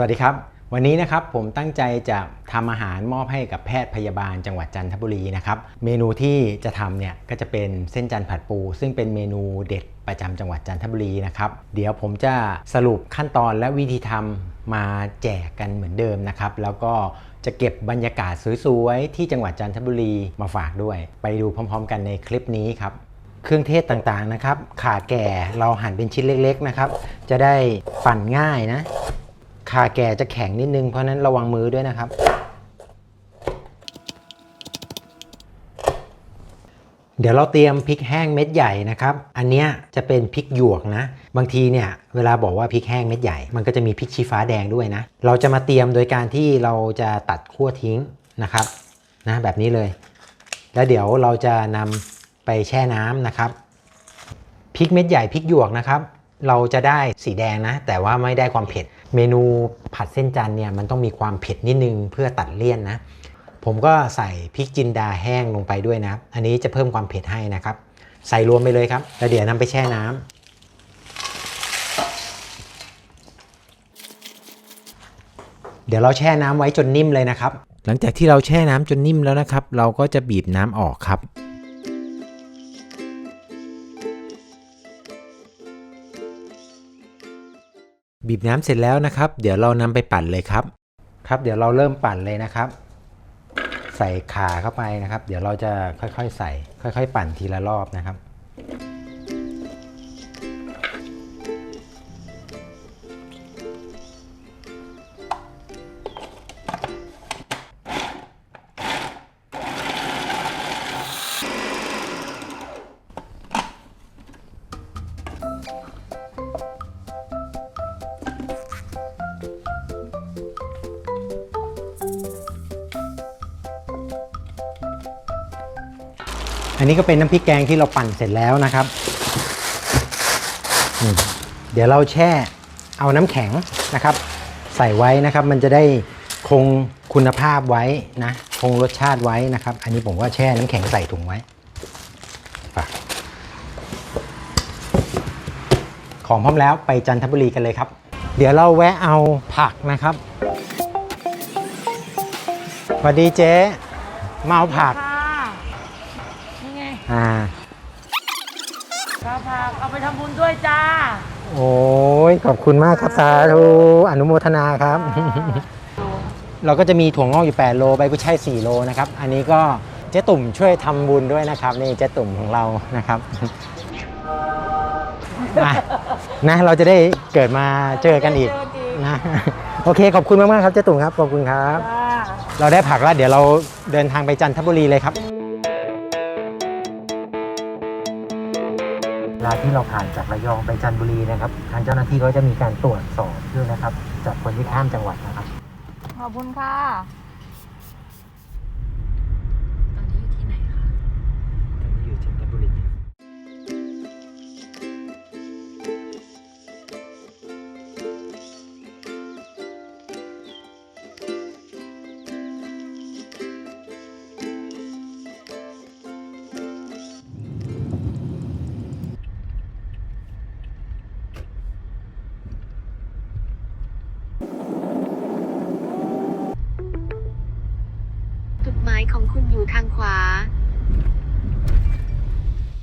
วัสดีครับ วันนี้นะครับผมตั้งใจจะทำอาหารมอบให้กับแพทย์พยาบาลจังหวัดจันทบุรีนะครับ เมนูที่จะทำเนี่ยก็จะเป็นเส้นจันทร์ผัดปู ซึ่งเป็นเมนูเด็ดประจำจังหวัดจันทบุรีนะครับ เดี๋ยวผมจะสรุปขั้นตอนและวิธีทำมาแจกกันเหมือนเดิมนะครับ แล้วก็จะเก็บบรรยากาศสวยๆที่จังหวัดจันทบุรีมาฝากด้วย ไปดูพร้อม ๆ กันในคลิปนี้ครับเครื่องเทศต่างๆนะครับ ขาแก่เราหั่นเป็นชิ้นเล็ก ๆนะครับ จะได้ปั่นง่ายนะ ขาแก่จะแข็งนิดนึงเพราะนั้นระวังมือด้วยนะครับ เดี๋ยวเราเตรียมพริกแห้งเม็ดใหญ่นะครับ อันเนี้ยจะเป็นพริกหยวกนะ บางทีเนี่ยเวลาบอกว่าพริกแห้งเม็ดใหญ่ มันก็จะมีพริกชี้ฟ้าแดงด้วยนะ เราจะมาเตรียมโดยการที่เราจะตัดขั้วทิ้งนะครับนะแบบนี้เลย แล้วเดี๋ยวเราจะนำไปแช่น้ำนะครับพริกเม็ดใหญ่พริกหยวกนะครับ เราจะได้สีแดงนะ แต่ว่าไม่ได้ความเผ็ด เมนูผัดเส้นจันเนี่ยมันต้องมีความเผ็ดนิดนึงเพื่อตัดเลี่ยนนะ ผมก็ใส่พริกจินดาแห้งลงไปด้วยนะ อันนี้จะเพิ่มความเผ็ดให้นะครับ ใส่รวมไปเลยครับ แล้วเดี๋ยวนำไปแช่น้ำเดี๋ยวเราแช่น้ำไว้จนนิ่มเลยนะครับ หลังจากที่เราแช่น้ำจนนิ่มแล้วนะครับ เราก็จะบีบน้ำออกครับ บีบน้ำเสร็จแล้วนะครับ เดี๋ยวเรานำไปปั่นเลยครับ ครับ เดี๋ยวเราเริ่มปั่นเลยนะครับ ใส่ขาเข้าไปนะครับ เดี๋ยวเราจะค่อยๆ ใส่ ค่อย ๆ ปั่นทีละรอบนะครับ อันนี้ก็เป็นน้ำพริกแกงที่เราปั่นเสร็จแล้วนะครับ เดี๋ยวเราแช่เอาน้ำแข็งนะครับ ใส่ไว้นะครับ มันจะได้คงคุณภาพไว้นะคงรสชาติไว้นะครับ อันนี้ผมว่าแช่น้ำแข็งใส่ถุงไว้ฝากของพร้อมแล้วไปจันทบุรีกันเลยครับ เดี๋ยวเราแวะเอาผักนะครับสวัสดีเจ๊มาเอาผัก อ่าข้าวผักเอาไปทำบุญด้วยจ้า โอ้ยขอบคุณมากครับสาธุอนุโมทนาครับ เราก็จะมีถั่วงอกอยู่ 8 โลใบกุ้ยช่าย4โลนะครับ อันนี้ก็เจ๊ตุ่มช่วยทำบุญด้วยนะครับ นี่เจ๊ตุ่มของเรานะครับอะนะเราจะได้เกิดมาเจอกันอีกเจอกันอีกนะโอเคขอบคุณมากๆครับเจ๊ตุ่มครับขอบคุณครับ จ้า เราได้ผักแล้วเดี๋ยวเราเดินทางไปจันทบุรีเลยครับาที่เราผ่านจากระยองไปจันทบุรีนะครับ ทางเจ้าหน้าที่ก็จะมีการตรวจสอบด้วยนะครับจากคนที่ข้ามจังหวัดนะครับ ขอบคุณค่ะ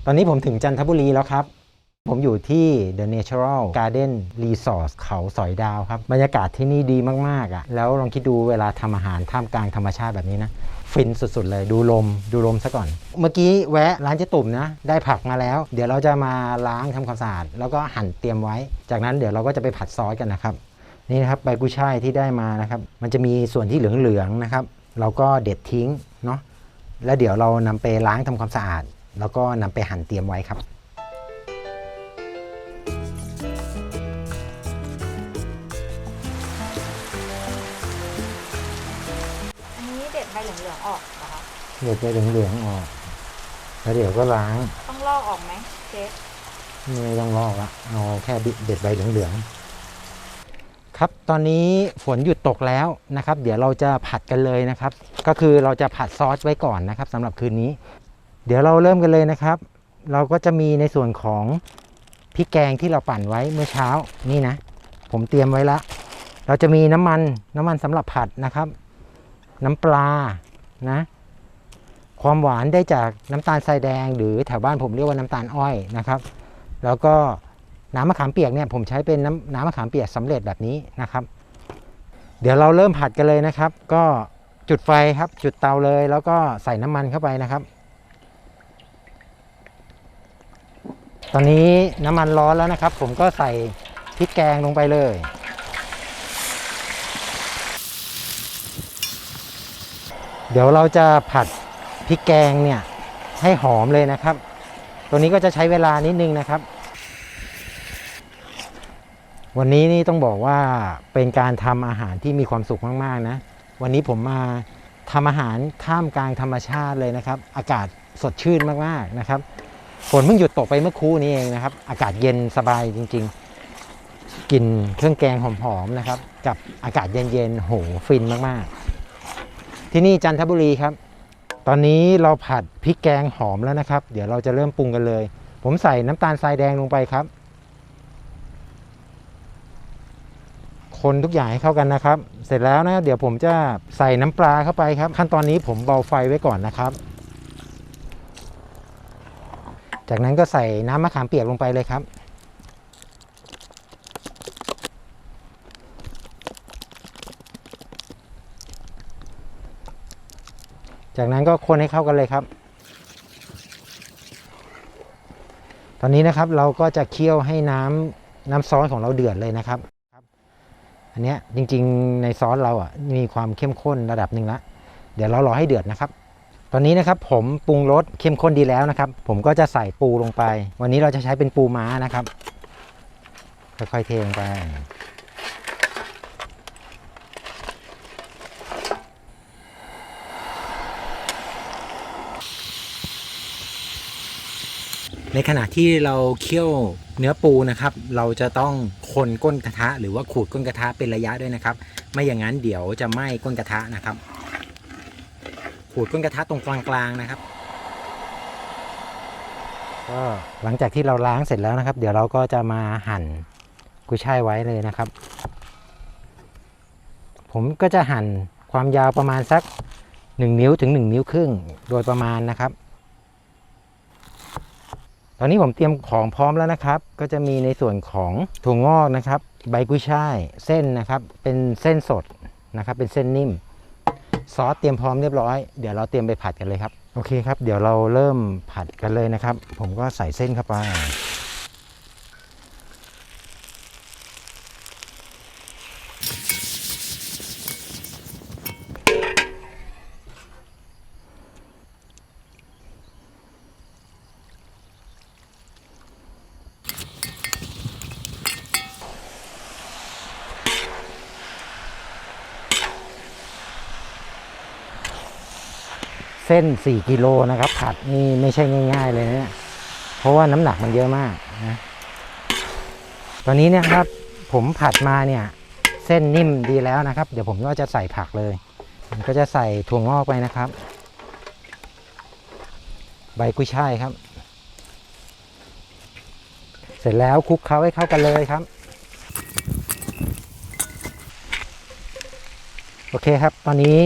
ตอนนี้ผมถึงจันทบุรีแล้วครับ ผมอยู่ที่ The Natural Garden Resort เขาสอยดาวครับ บรรยากาศที่นี่ดีมาก ๆอะ แล้วลองคิดดูเวลาทำอาหารท่ามกลางธรรมชาติแบบนี้นะ ฟินสุด ๆ เลยดูลมดูลมซะก่อน เมื่อกี้แวะร้านเจ๊ตุ่มนะ ได้ผักมาแล้ว เดี๋ยวเราจะมาล้างทำความสะอาดแล้วก็หั่นเตรียมไว้ จากนั้นเดี๋ยวเราก็จะไปผัดซอสกันนะครับ นี่นะครับใบกุยช่ายที่ได้มานะครับ มันจะมีส่วนที่เหลืองๆนะครับ เราก็เด็ดทิ้งเนาะแล้วเดี๋ยวเรานำไปล้างทำความสะอาด แล้วก็นำไปหั่นเตรียมไว้ครับอันนี้เด็ดใบเหลืองๆออกเหรอคะเด็ดไปเหลืองๆออกแล้วเดี๋ยวก็ล้างต้องลอกออกไหมเชฟไม่ต้องลอกละเอาแค่เด็ดใบเหลืองๆครับตอนนี้ฝนหยุดตกแล้วนะครับ เดี๋ยวเราจะผัดกันเลยนะครับ ก็คือเราจะผัดซอสไว้ก่อนนะครับสำหรับคืนนี้ เดี๋ยวเราเริ่มกันเลยนะครับ เราก็จะมีในส่วนของพริกแกงที่เราปั่นไว้เมื่อเช้านี่นะ ผมเตรียมไว้ละ เราจะมีน้ำมันน้ำมันสำหรับผัดนะครับ น้ำปลานะความหวานได้จากน้ำตาลทรายแดง หรือแถวบ้านผมเรียกว่าน้ำตาลอ้อยนะครับ แล้วก็น้ำมะขามเปียกเนี่ยผมใช้เป็นน้ำน้ำมะขามเปียกสำเร็จแบบนี้นะครับ เดี๋ยวเราเริ่มผัดกันเลยนะครับ ก็จุดไฟครับจุดเตาเลย แล้วก็ใส่น้ำมันเข้าไปนะครับ ตอนนี้น้ำมันร้อนแล้วนะครับ ผมก็ใส่พริกแกงลงไปเลย เดี๋ยวเราจะผัดพริกแกงเนี่ยให้หอมเลยนะครับ ตัวนี้ก็จะใช้เวลานิดนึงนะครับ วันนี้นี่ต้องบอกว่าเป็นการทำอาหารที่มีความสุขมากๆนะ วันนี้ผมมาทำอาหารท่ามกลางธรรมชาติเลยนะครับ อากาศสดชื่นมากๆนะครับ ฝนเพิ่งหยุดตกไปเมื่อครู่นี้เองนะครับ อากาศเย็นสบายจริง ๆกลิ่นเครื่องแกงหอมๆนะครับ กับอากาศเย็นๆโหฟินมากๆ ที่นี่จันทบุรีครับ ตอนนี้เราผัดพริกแกงหอมแล้วนะครับ เดี๋ยวเราจะเริ่มปรุงกันเลย ผมใส่น้ำตาลทรายแดงลงไปครับ คนทุกอย่างให้เข้ากันนะครับ เสร็จแล้วนะ เดี๋ยวผมจะใส่น้ำปลาเข้าไปครับ ขั้นตอนนี้ผมเบาไฟไว้ก่อนนะครับ จากนั้นก็ใส่น้ำมะขามเปียกลงไปเลยครับ จากนั้นก็คนให้เข้ากันเลยครับ ตอนนี้นะครับเราก็จะเคี่ยวให้น้ำน้ำซอสของเราเดือดเลยนะครับอันเนี้ยจริงๆในซอสเราอะมีความเข้มข้นระดับหนึ่งละเดี๋ยวเรารอให้เดือดนะครับ ตอนนี้นะครับผมปรุงรสเข้มข้นดีแล้วนะครับ ผมก็จะใส่ปูลงไป วันนี้เราจะใช้เป็นปูม้านะครับ ค่อยๆเทลงไป ในขณะที่เราเคี่ยวเนื้อปูนะครับ เราจะต้องคนก้นกระทะ หรือว่าขูดก้นกระทะเป็นระยะด้วยนะครับ ไม่อย่างนั้นเดี๋ยวจะไหม้ก้นกระทะนะครับ ขูดก้นกระทะตรงกลางๆนะครับก็หลังจากที่เราล้างเสร็จแล้วนะครับ เดี๋ยวเราก็จะมาหั่นกุยช่ายไว้เลยนะครับ ผมก็จะหั่นความยาวประมาณสัก 1 นิ้วถึง 1 นิ้วครึ่งโดยประมาณนะครับ ตอนนี้ผมเตรียมของพร้อมแล้วนะครับ ก็จะมีในส่วนของถั่วงอกนะครับ ใบกุ้ยช่าย เส้นนะครับ เป็นเส้นสดนะครับ เป็นเส้นนิ่ม ซอสเตรียมพร้อมเรียบร้อย เดี๋ยวเราเตรียมไปผัดกันเลยครับ โอเคครับ เดี๋ยวเราเริ่มผัดกันเลยนะครับ ผมก็ใส่เส้นเข้าไป เส้น 4 กิโลนะครับผัดนี่ไม่ใช่ง่าย ๆ เลยนะเนี่ยเพราะว่าน้ำหนักมันเยอะมากนะ ตอนนี้เนี่ยครับ ผมผัดมาเนี่ย เส้นนิ่มดีแล้วนะครับ เดี๋ยวผมก็จะใส่ผักเลยผมก็จะใส่ถั่วงอกไปนะครับ ใบกุ้ยช่ายครับ เสร็จแล้วคลุกเคล้าให้เข้ากันเลยครับโอเคครับ ตอนนี้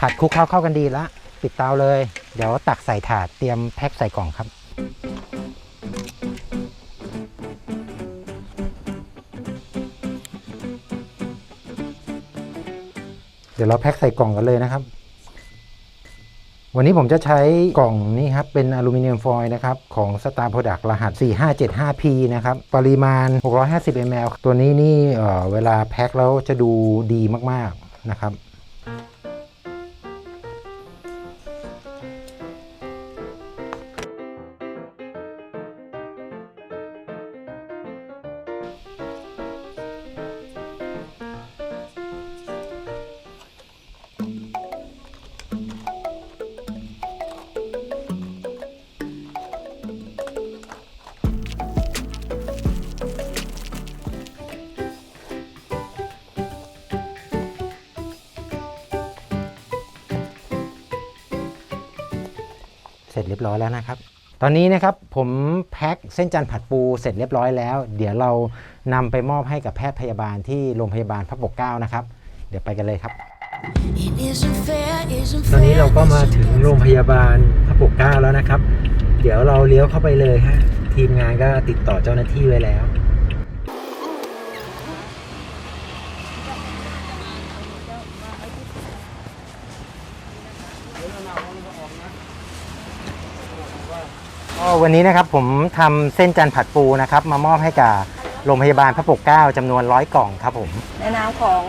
ผัดคลุกเคล้าเข้ากันดีแล้ว ปิดเตาเลย เดี๋ยวตักใส่ถาดเตรียมแพ็คใส่กล่องครับ เดี๋ยวเราแพ็คใส่กล่องกันเลยนะครับ วันนี้ผมจะใช้กล่องนี้ครับ เป็นอลูมิเนียมฟอยล์นะครับ ของ Star Product รหัส 4575P นะครับ ปริมาณ 650 ml ตัวนี้นี่เเวลาแพ็คแล้วจะดูดีมาก ๆ นะครับ ร็จเรียบร้อยแล้วนะครับ ตอนนี้นะครับผมแพ็คเส้นจันทร์ผัดปูเสร็จเรียบร้อยแล้ว เดี๋ยวเรานำไปมอบให้กับแพทย์พยาบาลที่โรงพยาบาลพระปกเกล้านะครับ เดี๋ยวไปกันเลยครับ ตอนนี้เราก็มาถึงโรงพยาบาลพระปกเกล้าแล้วนะครับ เดี๋ยวเราเลี้ยวเข้าไปเลยฮะทีมงานก็ติดต่อเจ้าหน้าที่ไว้แล้ว วันนี้นะครับผมทำเส้นจันทร์ผัดปูนะครับ มามอบให้กับโรงพยาบาลพระปกเกล้าจำนวนร้อยกล่องครับผม ในนามของ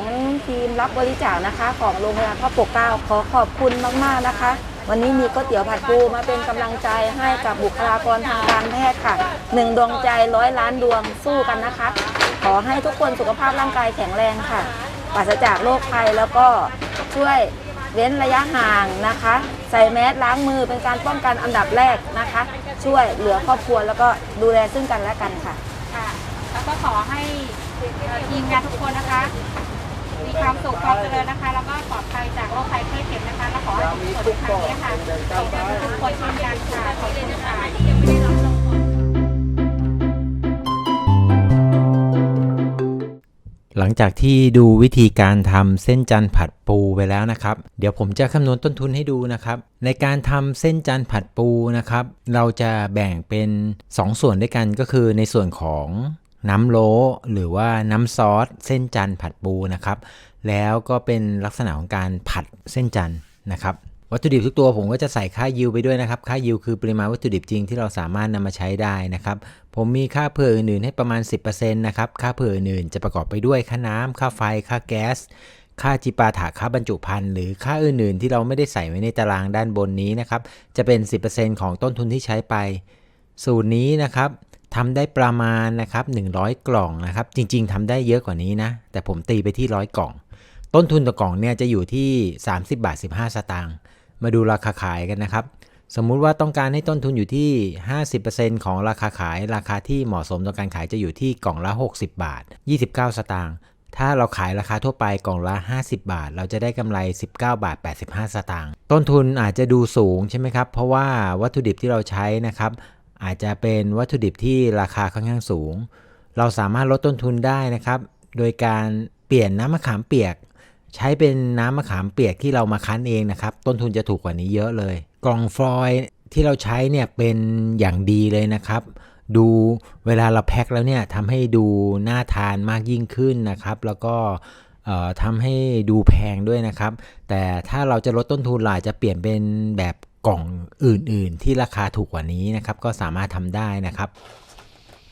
ทีมรับบริจาคนะคะ ของโรงพยาบาลพระปกเกล้าขอขอบคุณมาก ๆ นะคะ วันนี้มีก๋วยเตี๋ยวผัดปูมาเป็นกำลังใจให้กับบุคลากรทางการแพทย์ค่ะหนึ่งดวงใจร้อยล้านดวงสู้กันนะคะ ขอให้ทุกคนสุขภาพร่างกายแข็งแรงค่ะปราศจากโรคภัยแล้วก็ช่วยเว้นระยะห่างนะคะ ใส่แมสล้างมือเป็นการป้องกันอันดับแรกนะคะ ช่วยเหลือครอบครัวแล้วก็ดูแลซึ่งกันและกันค่ะ ค่ะ แล้วก็ขอให้ทีมงานทุกคนนะคะ มีความสุขความเจริญนะคะ แล้วก็ปลอดภัยจากโรคภัยไข้เจ็บนะคะ แล้วขอให้ทุกคนครั้งนี้ค่ะขอบคุณทุกคนเช่นกันค่ะขอบคุณค่ะ หลังจากที่ดูวิธีการทำเส้นจันทร์ผัดปูไปแล้วนะครับ เดี๋ยวผมจะคำนวณต้นทุนให้ดูนะครับ ในการทำเส้นจันทร์ผัดปูนะครับ เราจะแบ่งเป็น 2 ส่วนด้วยกันก็คือในส่วนของน้ำโลหรือว่าน้ำซอสเส้นจันทร์ผัดปูนะครับ แล้วก็เป็นลักษณะของการผัดเส้นจันทร์นะครับ วัตถุดิบทุกตัวผมก็จะใส่ค่ายิวไปด้วยนะครับ ค่ายิวคือปริมาณวัตถุดิบจริงที่เราสามารถนำมาใช้ได้นะครับ ผมมีค่าเผื่ออื่นๆให้ประมาณ 10%นะครับ ค่าเผื่ออื่นๆจะประกอบไปด้วยค่าน้ำค่าไฟ ค่าแก๊ส ค่าจิปาถะค่าบรรจุภัณฑ์หรือค่าอื่นๆ ที่เราไม่ได้ใส่ไว้ในตารางด้านบนนี้นะครับ จะเป็น 10%ของต้นทุนที่ใช้ไป สูตรนี้นะครับทำได้ประมาณนะครับ100 กล่องนะครับ จริง ๆทำได้เยอะกว่านี้นะ แต่ผมตีไปที่ 100 กล่อง ต้นทุนต่อกล่องเนี่ยจะอยู่ที่ 30 บาท 15 สตางค์ มาดูราคาขายกันนะครับ สมมุติว่าต้องการให้ต้นทุนอยู่ที่ 50%ของราคาขาย ราคาที่เหมาะสมต่อการขายจะอยู่ที่กล่องละ 60 บาท 29 สตางค์ ถ้าเราขายราคาทั่วไปกล่องละ 50 บาท เราจะได้กำไร 19 บาท 85 สตางค์ ต้นทุนอาจจะดูสูงใช่ไหมครับ เพราะว่าวัตถุดิบที่เราใช้นะครับอาจจะเป็นวัตถุดิบที่ราคาค่อนข้างสูง เราสามารถลดต้นทุนได้นะครับ โดยการเปลี่ยนน้ำมะขามเปียก ใช้เป็นน้ำมะขามเปียกที่เรามาคั้นเองนะครับ ต้นทุนจะถูกกว่านี้เยอะเลย กล่องฟอยล์ที่เราใช้เนี่ยเป็นอย่างดีเลยนะครับ ดูเวลาเราแพ็คแล้วเนี่ยทำให้ดูน่าทานมากยิ่งขึ้นนะครับ แล้วก็ทำให้ดูแพงด้วยนะครับ แต่ถ้าเราจะลดต้นทุนเราอาจจะเปลี่ยนเป็นแบบกล่องอื่น ๆ ที่ราคาถูกกว่านี้นะครับ ก็สามารถทำได้นะครับ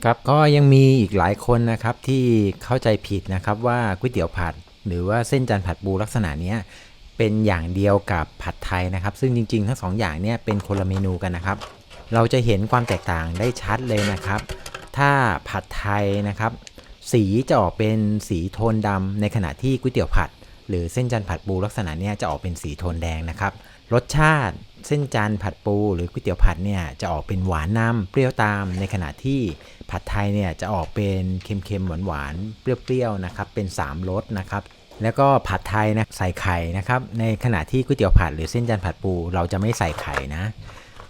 ครับก็ยังมีอีกหลายคนนะครับที่เข้าใจผิดนะครับว่าก๋วยเตี๋ยวผัด หรือว่าเส้นจันทร์ผัดปูลักษณะเนี้ยเป็นอย่างเดียวกับผัดไทยนะครับ ซึ่งจริง ๆ ทั้งสองอย่างเนี่ยเป็นคนละเมนูกันนะครับ เราจะเห็นความแตกต่างได้ชัดเลยนะครับ ถ้าผัดไทยนะครับ สีจะออกเป็นสีโทนดำในขณะที่ก๋วยเตี๋ยวผัด หรือเส้นจันทร์ผัดปูลักษณะเนี้ยจะออกเป็นสีโทนแดงนะครับ รสชาติเส้นจันทร์ผัดปูหรือก๋วยเตี๋ยวผัดเนี่ยจะออกเป็นหวานนำเปรี้ยวตาม ในขณะที่ผัดไทยเนี่ยจะออกเป็นเค็มๆหวานๆเปรี้ยวๆนะครับเป็น 3รสนะครับ แล้วก็ผัดไทยนะใส่ไข่นะครับ ในขณะที่ก๋วยเตี๋ยวผัดหรือเส้นจันทร์ผัดปู เราจะไม่ใส่ไข่นะ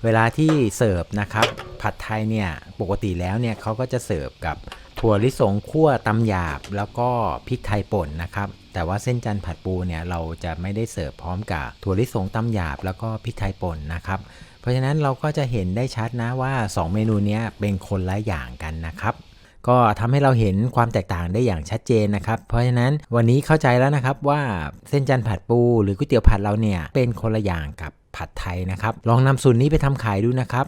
เวลาที่เสิร์ฟนะครับ ผัดไทยเนี่ยปกติแล้วเนี่ยเขาก็จะเสิร์ฟกับถั่วลิสงคั่วตำหยาบ แล้วก็พริกไทยป่นนะครับ แต่ว่าเส้นจันทร์ผัดปูเนี่ยเราจะไม่ได้เสิร์ฟพร้อมกับถั่วลิสงตำหยาบ แล้วก็พริกไทยป่นนะครับเพราะฉะนั้นเราก็จะเห็นได้ชัดนะว่า 2 เมนูนี้เป็นคนละอย่างกันนะครับ ก็ทำให้เราเห็นความแตกต่างได้อย่างชัดเจนนะครับ เพราะฉะนั้นวันนี้เข้าใจแล้วนะครับว่าเส้นจันทร์ผัดปู หรือก๋วยเตี๋ยวผัดเราเนี่ยเป็นคนละอย่างกับผัดไทยนะครับ ลองนำสูตรนี้ไปทำขายดูนะครับ